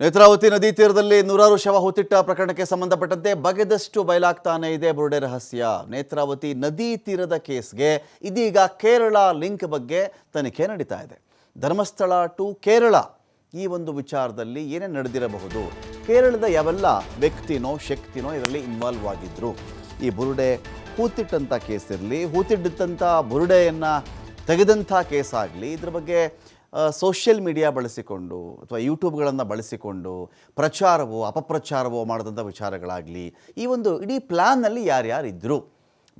ನೇತ್ರಾವತಿ ನದಿ ತೀರದಲ್ಲಿ ನೂರಾರು ಶವ ಹೊತ್ತಿಟ್ಟ ಪ್ರಕರಣಕ್ಕೆ ಸಂಬಂಧಪಟ್ಟಂತೆ ಬಗೆದಷ್ಟು ಬಯಲಾಗ್ತಾನೆ ಇದೆ ಬುರುಡೆ ರಹಸ್ಯ. ನೇತ್ರಾವತಿ ನದಿ ತೀರದ ಕೇಸ್ಗೆ ಇದೀಗ ಕೇರಳ ಲಿಂಕ್ ಬಗ್ಗೆ ತನಿಖೆ ನಡೀತಾ ಇದೆ. ಧರ್ಮಸ್ಥಳ ಟು ಕೇರಳ ಈ ಒಂದು ವಿಚಾರದಲ್ಲಿ ಏನೇ ನಡೆದಿರಬಹುದು. ಕೇರಳದ ಯಾವೆಲ್ಲ ವ್ಯಕ್ತಿನೋ, ಶಕ್ತಿನೋ ಇದರಲ್ಲಿ ಇನ್ವಾಲ್ವ್ ಆಗಿದ್ರು. ಈ ಬುರುಡೆ ಹೂತಿಟ್ಟಂಥ ಕೇಸ್ ಇರಲಿ ಹೂತಿಟ್ಟಂಥ ಬುರುಡೆಯನ್ನು ತೆಗೆದಂಥ ಕೇಸ್ ಆಗಲಿ, ಇದ್ರ ಬಗ್ಗೆ ಸೋಷಿಯಲ್ ಮೀಡಿಯಾ ಬಳಸಿಕೊಂಡು ಅಥವಾ ಯೂಟ್ಯೂಬ್ಗಳನ್ನು ಬಳಸಿಕೊಂಡು ಪ್ರಚಾರವೋ, ಅಪಪ್ರಚಾರವೋ ಮಾಡಿದಂಥ ವಿಚಾರಗಳಾಗಲಿ, ಈ ಒಂದು ಇಡೀ ಪ್ಲ್ಯಾನ್ನಲ್ಲಿ ಯಾರ್ಯಾರು ಇದ್ದರು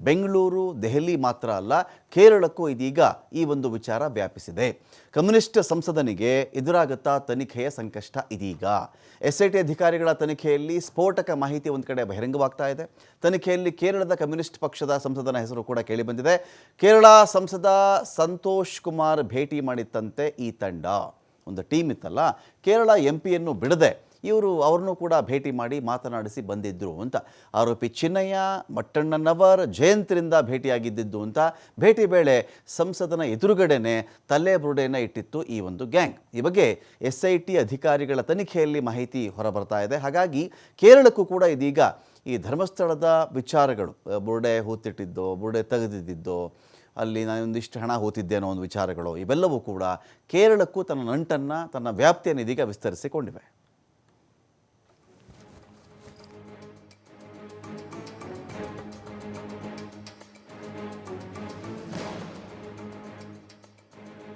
ಬೆಂಗಳೂರು, ದೆಹಲಿ ಮಾತ್ರ ಅಲ್ಲ, ಕೇರಳಕ್ಕೂ ಇದೀಗ ಈ ಒಂದು ವಿಚಾರ ವ್ಯಾಪಿಸಿದೆ. ಕಮ್ಯುನಿಸ್ಟ್ ಸಂಸದನಿಗೆ ಎದುರಾಗುತ್ತಾ ತನಿಖೆಯ ಸಂಕಷ್ಟ ಇದೀಗ. ಎಸ್ ಐ ಟಿ ಅಧಿಕಾರಿಗಳ ತನಿಖೆಯಲ್ಲಿ ಸ್ಫೋಟಕ ಮಾಹಿತಿ ಒಂದು ಕಡೆ ಬಹಿರಂಗವಾಗ್ತಾ ಇದೆ. ತನಿಖೆಯಲ್ಲಿ ಕೇರಳದ ಕಮ್ಯುನಿಸ್ಟ್ ಪಕ್ಷದ ಸಂಸದನ ಹೆಸರು ಕೂಡ ಕೇಳಿಬಂದಿದೆ. ಕೇರಳ ಸಂಸದ ಸಂತೋಷ್ ಕುಮಾರ್ ಭೇಟಿ ಮಾಡಿತ್ತಂತೆ ಈ ತಂಡ. ಒಂದು ಟೀಮ್ ಇತ್ತಲ್ಲ, ಕೇರಳ ಎಂ ಪಿಯನ್ನು ಬಿಡದೆ ಇವರು ಅವ್ರನ್ನೂ ಕೂಡ ಭೇಟಿ ಮಾಡಿ ಮಾತನಾಡಿಸಿ ಬಂದಿದ್ದರು ಅಂತ. ಆರೋಪಿ ಚಿನ್ನಯ್ಯ, ಮಟ್ಟಣ್ಣನವರ್, ಜಯಂತ್ರಿಂದ ಭೇಟಿಯಾಗಿದ್ದಿದ್ದು ಅಂತ ಭೇಟಿ ವೇಳೆ ಸಂಸದನ ಎದುರುಗಡೆನೆ ತಲೆ ಬುರುಡೆಯನ್ನು ಇಟ್ಟಿತ್ತು ಈ ಒಂದು ಗ್ಯಾಂಗ್. ಈ ಬಗ್ಗೆ ಎಸ್ ಐ ಟಿ ಅಧಿಕಾರಿಗಳ ತನಿಖೆಯಲ್ಲಿ ಮಾಹಿತಿ ಹೊರಬರ್ತಾ ಇದೆ. ಹಾಗಾಗಿ ಕೇರಳಕ್ಕೂ ಕೂಡ ಇದೀಗ ಈ ಧರ್ಮಸ್ಥಳದ ವಿಚಾರಗಳು ಬುರುಡೆ ಹೂತಿಟ್ಟಿದ್ದೋ, ಬುರುಡೆ ತೆಗೆದಿದ್ದೋ ಅಲ್ಲಿ ನಾನೊಂದಿಷ್ಟು ಹಣ ಹೂತಿದ್ದೆ ಅನ್ನೋ ಒಂದು ವಿಚಾರಗಳು, ಇವೆಲ್ಲವೂ ಕೂಡ ಕೇರಳಕ್ಕೂ ತನ್ನ ನಂಟನ್ನು, ತನ್ನ ವ್ಯಾಪ್ತಿಯನ್ನು ಇದೀಗ ವಿಸ್ತರಿಸಿಕೊಂಡಿವೆ.